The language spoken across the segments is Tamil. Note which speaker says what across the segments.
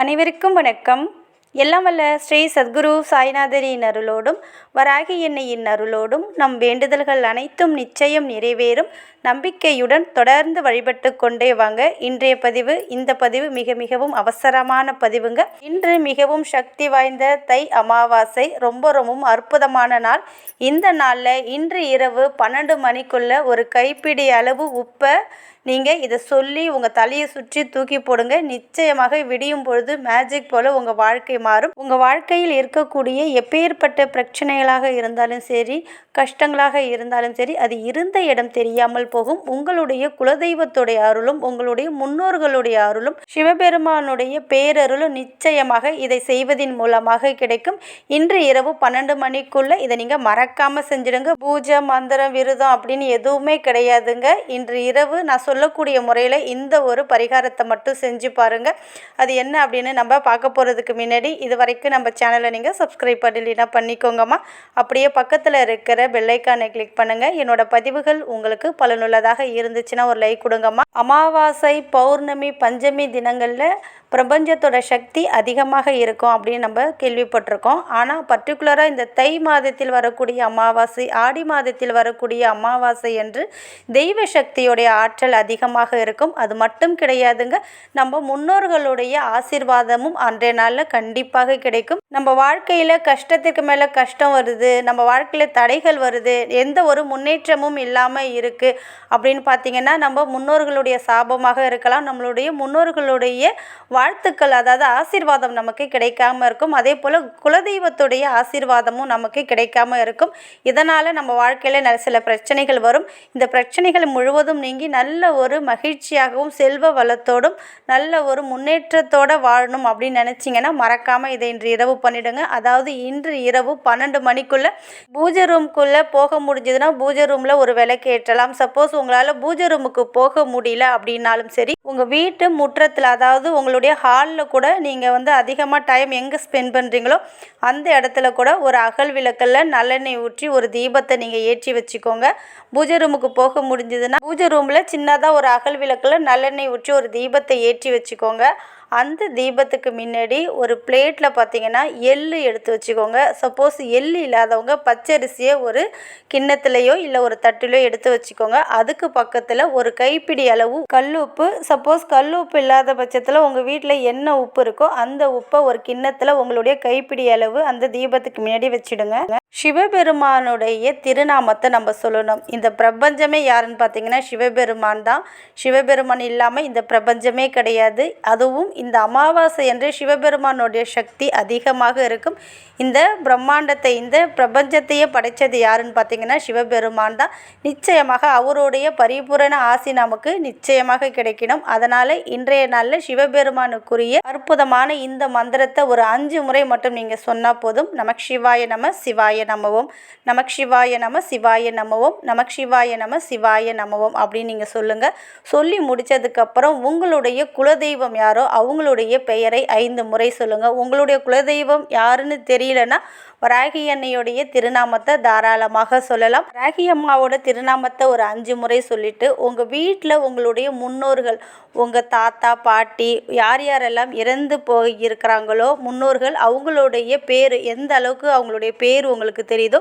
Speaker 1: அனைவருக்கும் வணக்கம். எல்லாம் வல்ல ஸ்ரீ சத்குரு சாய்நாதரின் அருளோடும் வராகி எண்ணெயின் அருளோடும் நம் வேண்டுதல்கள் அனைத்தும் நிச்சயம் நிறைவேறும். நம்பிக்கையுடன் தொடர்ந்து வழிபட்டு கொண்டே வாங்க. இன்றைய பதிவு இந்த பதிவு மிக மிகவும் அவசரமான பதிவுங்க. இன்று மிகவும் சக்தி வாய்ந்த தை அமாவாசை. ரொம்ப ரொம்பவும் அற்புதமான நாள். இந்த நாளில் இன்று இரவு பன்னெண்டு மணிக்குள்ள ஒரு கைப்பிடி அளவு உப்பை நீங்கள் இதை சொல்லி உங்கள் தலையை சுற்றி தூக்கி போடுங்க. நிச்சயமாக விடியும் பொழுது மேஜிக் போல் உங்கள் வாழ்க்கை மாறும். உங்கள் வாழ்க்கையில் இருக்கக்கூடிய எப்பேற்பட்ட பிரச்சனைகளாக இருந்தாலும் சரி கஷ்டங்களாக இருந்தாலும் சரி அது இருந்த இடம் தெரியாமல் போகும். உங்களுடைய குலதெய்வத்துடைய அருளும் உங்களுடைய முன்னோர்களுடைய அருளும் சிவபெருமானுடைய பேரருளும் நிச்சயமாக இதை செய்வதின் மூலமாக கிடைக்கும். இன்று இரவு பன்னெண்டு மணிக்குள்ள இதை நீங்கள் மறக்காமல் செஞ்சிடுங்க. பூஜை மந்திரம் விரதம் அப்படின்னு எதுவுமே கிடையாதுங்க. இன்று இரவு நான் சொல்லக்கூடிய முறையில் இந்த ஒரு பரிகாரத்தை மட்டும் செஞ்சு பாருங்க. அது என்ன அப்படின்னு நம்ம பார்க்க போகிறதுக்கு முன்னாடி இது வரைக்கும் நம்ம சேனலை நீங்கள் சப்ஸ்கிரைப் பண்ணலைன்னா பண்ணிக்கோங்கம்மா. அப்படியே பக்கத்தில் இருக்கிற பெல்லைக்கானை கிளிக் பண்ணுங்கள் என்னோட பதிவுகள் உங்களுக்கு பலனுள்ளதாக இருந்துச்சுன்னா ஒரு லைக் கொடுங்கம்மா. அமாவாசை பௌர்ணமி பஞ்சமி தினங்களில் பிரபஞ்சத்தோட சக்தி அதிகமாக இருக்கும் அப்படின்னு நம்ம கேள்விப்பட்டிருக்கோம். ஆனால் பர்டிகுலராக இந்த தை மாதத்தில் வரக்கூடிய அமாவாசை ஆடி மாதத்தில் வரக்கூடிய அமாவாசை என்று தெய்வ சக்தியுடைய ஆற்றல் அதிகமாக இருக்கும். அது மட்டும் கிடையாதுங்க. நம்ம முன்னோர்களுடைய ஆசிர்வாதமும் அன்றைய நாளில் கண்டிப்பாக கிடைக்கும். நம்ம வாழ்க்கையில் கஷ்டத்துக்கு மேலே கஷ்டம் வருது. நம்ம வாழ்க்கையில் தடைகள் வருது. எந்த ஒரு முன்னேற்றமும் இல்லாமல் இருக்குது அப்படின்னு பார்த்தீங்கன்னா நம்ம முன்னோர்களுடைய சாபமாக இருக்கலாம். நம்மளுடைய முன்னோர்களுடைய வாழ்த்துக்கள் அதாவது ஆசீர்வாதம் நமக்கு கிடைக்காம இருக்கும். அதே போல் குலதெய்வத்துடைய ஆசீர்வாதமும் நமக்கு கிடைக்காம இருக்கும். இதனால் நம்ம வாழ்க்கையில் நல்ல சில பிரச்சனைகள் வரும். இந்த பிரச்சனைகள் முழுவதும் நீங்கி நல்ல ஒரு மகிழ்ச்சியாகவும் செல்வ வளத்தோடும் நல்ல ஒரு முன்னேற்றத்தோடு வாழணும் அப்படின்னு நினச்சிங்கன்னா மறக்காமல் இதை இன்று இரவு பண்ணிவிடுங்க அதாவது இன்று இரவு பன்னெண்டு மணிக்குள்ளே பூஜை ரூம்குள்ளே போக முடிஞ்சதுன்னா பூஜை ரூமில் ஒரு விளக்கு ஏற்றலாம். சப்போஸ் உங்களால் பூஜை ரூமுக்கு போக முடியல அப்படின்னாலும் சரி உங்கள் வீட்டு முற்றத்தில் அதாவது உங்களுடைய ஹாலில் கூட நீங்கள் வந்து அதிகமாக டைம் எங்கே ஸ்பெண்ட் பண்ணுறீங்களோ அந்த இடத்துல கூட ஒரு அகல் விளக்கில் நல்லெண்ணெய் ஊற்றி ஒரு தீபத்தை நீங்கள் ஏற்றி வச்சுக்கோங்க. பூஜை ரூமுக்கு போக முடிஞ்சதுன்னா பூஜை ரூமில் சின்னதாக ஒரு அகல் விளக்கில் நல்லெண்ணெய் ஊற்றி ஒரு தீபத்தை ஏற்றி வச்சுக்கோங்க. அந்த தீபத்துக்கு முன்னாடி ஒரு பிளேட்டில் பார்த்தீங்கன்னா எள் எடுத்து வச்சுக்கோங்க. சப்போஸ் எள் இல்லாதவங்க பச்சரிசியை ஒரு கிண்ணத்துலேயோ இல்லை ஒரு தட்டிலையோ எடுத்து வச்சுக்கோங்க. அதுக்கு பக்கத்தில் ஒரு கைப்பிடி அளவு கல் உப்பு. சப்போஸ் கல் உப்பு இல்லாத பட்சத்தில் உங்கள் வீட்டில் என்ன உப்பு இருக்கோ அந்த உப்பை ஒரு கிண்ணத்தில் உங்களுடைய கைப்பிடி அளவு அந்த தீபத்துக்கு முன்னாடி வச்சுடுங்க. சிவபெருமானுடைய திருநாமத்தை நம்ம சொல்லணும். இந்த பிரபஞ்சமே யாருன்னு பார்த்தீங்கன்னா சிவபெருமான் தான். சிவபெருமான் இல்லாமல் இந்த பிரபஞ்சமே கிடையாது. அதுவும் இந்த அமாவாசை என்று சிவபெருமானுடைய சக்தி அதிகமாக இருக்கும். இந்த பிரம்மாண்டத்தை இந்த பிரபஞ்சத்தையே படைத்தது யாருன்னு பார்த்தீங்கன்னா சிவபெருமான் தான். நிச்சயமாக அவருடைய பரிபூரண ஆசி நமக்கு நிச்சயமாக கிடைக்கணும். அதனால் இன்றைய நாளில் சிவபெருமானுக்குரிய அற்புதமான இந்த மந்திரத்தை ஒரு அஞ்சு முறை மட்டும் நீங்கள் சொன்னால் போதும். நமக்கு சிவாய நம சிவாய நமவோம். நமக் சிவாய நம சிவாய நமவோம். நமக் சிவாய நம சிவாய நமவோம் அப்படின்னு நீங்கள் சொல்லுங்கள் சொல்லி முடித்ததுக்கப்புறம் உங்களுடைய குலதெய்வம் யாரோ அவங்களுடைய பெயரை ஐந்து முறை சொல்லுங்கள் உங்களுடைய குலதெய்வம் யாருன்னு தெரியலன்னா ராகி அன்னையுடைய திருநாமத்தை தாராளமாக சொல்லலாம். ராகி அம்மாவோட திருநாமத்தை ஒரு அஞ்சு முறை சொல்லிட்டு உங்கள் வீட்டில் உங்களுடைய முன்னோர்கள் உங்கள் தாத்தா பாட்டி யார் யாரெல்லாம் இறந்து போய் இருக்கிறாங்களோ முன்னோர்கள் அவங்களுடைய பேர் எந்த அளவுக்கு அவங்களுடைய பேர் உங்களுக்கு தெரியுதோ?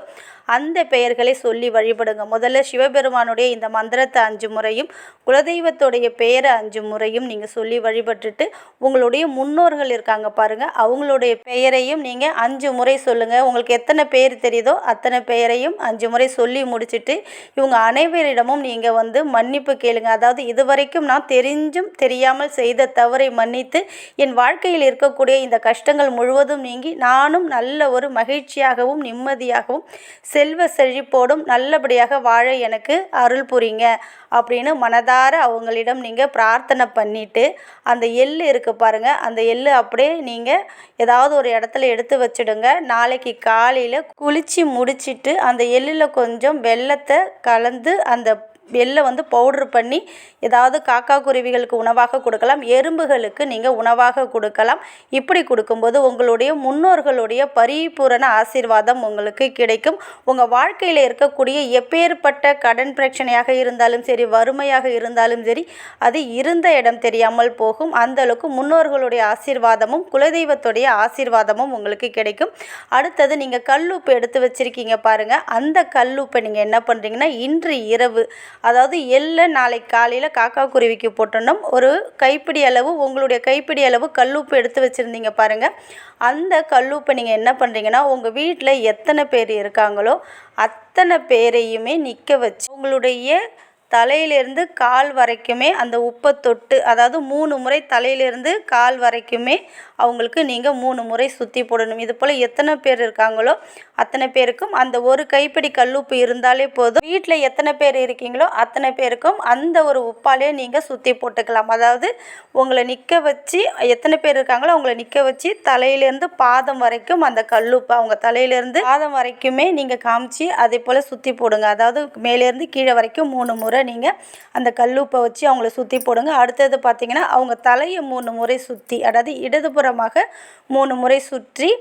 Speaker 1: அந்த பெயர்களை சொல்லி வழிபடுங்க. முதல்ல சிவபெருமானுடைய இந்த மந்திரத்தை அஞ்சு முறையும் குலதெய்வத்துடைய பெயரை அஞ்சு முறையும் நீங்கள் சொல்லி வழிபட்டுட்டு உங்களுடைய முன்னோர்கள் இருக்காங்க பாருங்கள் அவங்களுடைய பெயரையும் நீங்கள் அஞ்சு முறை சொல்லுங்கள் உங்களுக்கு எத்தனை பேர் தெரியுதோ அத்தனை பெயரையும் அஞ்சு முறை சொல்லி முடிச்சுட்டு இவங்க அனைவரிடமும் நீங்கள் வந்து மன்னிப்பு கேளுங்க. அதாவது இதுவரைக்கும் நான் தெரிஞ்சும் தெரியாமல் செய்த தவறை மன்னித்து என் வாழ்க்கையில் இருக்கக்கூடிய இந்த கஷ்டங்கள் முழுவதும் நீங்கி நானும் நல்ல ஒரு மகிழ்ச்சியாகவும் நிம்மதி நிம்மதியாகவும் செல்வ செழிப்போடும் நல்லபடியாக வாழ எனக்கு அருள் புரிங்க அப்படின்னு மனதார அவங்களிடம் நீங்கள் பிரார்த்தனை பண்ணிவிட்டு அந்த எள் இருக்குது பாருங்கள் அந்த எள் அப்படியே நீங்கள் ஏதாவது ஒரு இடத்துல எடுத்து வச்சுடுங்க. நாளைக்கு காலையில் குளித்து முடிச்சிட்டு அந்த எள்ளில் கொஞ்சம் வெள்ளத்தை கலந்து அந்த எள்ளை வந்து பவுட்ரு பண்ணி ஏதாவது காக்கா குருவிகளுக்கு உணவாக கொடுக்கலாம். எறும்புகளுக்கு நீங்கள் உணவாக கொடுக்கலாம். இப்படி கொடுக்கும்போது உங்களுடைய முன்னோர்களுடைய பரிபூரண ஆசீர்வாதம் உங்களுக்கு கிடைக்கும். உங்கள் வாழ்க்கையில் இருக்கக்கூடிய எப்பேற்பட்ட கடன் பிரச்சனையாக இருந்தாலும் சரி வறுமையாக இருந்தாலும் சரி அது இருந்த இடம் தெரியாமல் போகும். அந்த அளவுக்கு முன்னோர்களுடைய ஆசீர்வாதமும் குலதெய்வத்துடைய ஆசீர்வாதமும் உங்களுக்கு கிடைக்கும். அடுத்தது நீங்கள் கல்லுப்பு எடுத்து வச்சுருக்கீங்க பாருங்கள் அந்த கல்லுப்பை நீங்கள் என்ன பண்ணுறீங்கன்னா இன்று இரவு அதாவது எள்ளை நாளைக்கு காலையில் காக்கா குருவிக்கு போட்டோம்னா ஒரு கைப்பிடி அளவு உங்களுடைய கைப்பிடி அளவு கல்லுப்பு எடுத்து வச்சுருந்தீங்க பாருங்கள் அந்த கல்லுப்பை நீங்கள் என்ன பண்ணுறீங்கன்னா உங்கள் வீட்டில் எத்தனை பேர் இருக்காங்களோ அத்தனை பேரையுமே நிற்க வச்சு உங்களுடைய தலையிலேருந்து கால் வரைக்குமே அந்த உப்பை தொட்டு அதாவது மூணு முறை தலையிலேருந்து கால் வரைக்குமே அவங்களுக்கு நீங்கள் மூணு முறை சுற்றி போடணும். இது போல் எத்தனை பேர் இருக்காங்களோ அத்தனை பேருக்கும் அந்த ஒரு கைப்பிடி கல்லுப்பு இருந்தாலே போதும். வீட்டில் எத்தனை பேர் இருக்கீங்களோ அத்தனை பேருக்கும் அந்த ஒரு உப்பாலே நீங்கள் சுற்றி போட்டுக்கலாம். அதாவது உங்களை நிற்க வச்சு எத்தனை பேர் இருக்காங்களோ அவங்கள நிற்க வச்சு தலையிலேருந்து பாதம் வரைக்கும் அந்த கல்லுப்பு அவங்க தலையிலேருந்து பாதம் வரைக்குமே நீங்கள் காமிச்சு அதே போல் சுற்றி போடுங்க. அதாவது மேலேருந்து கீழே வரைக்கும் மூணு முறை நீங்கள் அந்த கல்லூப்பை வச்சு அவங்கள சுற்றி போடுங்க. அடுத்தது பார்த்திங்கன்னா அவங்க தலையை மூணு முறை சுற்றி அதாவது இடதுபுறமாக மூணு முறை சுற்றி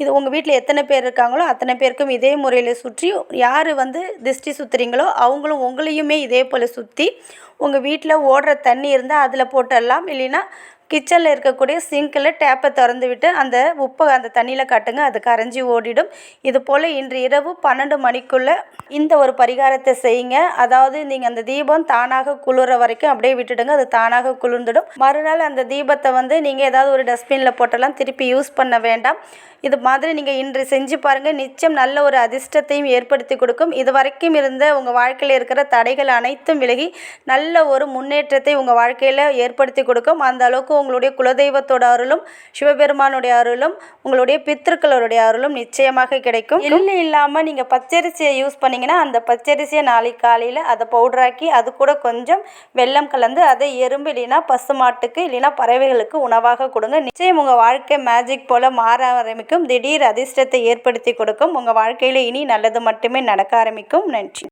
Speaker 1: இது உங்கள் வீட்டில் எத்தனை பேர் இருக்காங்களோ அத்தனை பேருக்கும் இதே முறையில் சுற்றி யார் வந்து திருஷ்டி சுற்றுறீங்களோ அவங்களும் உங்களையுமே இதே போல் சுற்றி உங்கள் வீட்டில் ஓடுற தண்ணி இருந்தால் அதில் போட்டுடலாம். இல்லைன்னா கிச்சனில் இருக்கக்கூடிய சிங்கில் டேப்பை திறந்து விட்டு அந்த உப்பை அந்த தண்ணியில் காட்டுங்க. அது கரைஞ்சி ஓடிடும். இது போல் இன்று இரவு பன்னெண்டு மணிக்குள்ளே இந்த ஒரு பரிகாரத்தை செய்யுங்க. அதாவது நீங்கள் அந்த தீபம் தானாக குளிர வரைக்கும் அப்படியே விட்டுடுங்க. அது தானாக குளிர்ந்துடும். மறுநாள் அந்த தீபத்தை வந்து நீங்கள் ஏதாவது ஒரு டஸ்ட்பினில் போட்டெல்லாம் திருப்பி யூஸ் பண்ண வேண்டாம். இது மாதிரி நீங்கள் இன்று செஞ்சு பாருங்கள் நிச்சயம் நல்ல ஒரு அதிர்ஷ்டத்தையும் ஏற்படுத்தி கொடுக்கும். இது வரைக்கும் இருந்த உங்கள் வாழ்க்கையில் இருக்கிற தடைகள் அனைத்தும் விலகி நல்ல ஒரு முன்னேற்றத்தை உங்கள் வாழ்க்கையில் ஏற்படுத்தி கொடுக்கும். அந்த அளவுக்கு உங்களுடைய குலதெய்வத்தோட அருளும் சிவபெருமானுடைய அருளும் உங்களுடைய பித்திருக்களுடைய அருளும் நிச்சயமாக கிடைக்கும். இல்லை இல்லாமல் நீங்கள் பச்சரிசியை யூஸ் பண்ணிங்கன்னா அந்த பச்சரிசியை நாளைக்கு காலையில் அதை பவுடராக்கி அது கூட கொஞ்சம் வெள்ளம் கலந்து அதை எறும்பு இல்லைன்னா பசுமாட்டுக்கு இல்லைன்னா பறவைகளுக்கு உணவாக கொடுங்க. நிச்சயம் உங்கள் வாழ்க்கை மேஜிக் போல் மாற ஆரம்பிக்கும். திடீர் அதிர்ஷ்டத்தை ஏற்படுத்தி கொடுக்கும். உங்கள் வாழ்க்கையில் இனி நல்லது மட்டுமே நடக்க ஆரம்பிக்கும். நன்றி.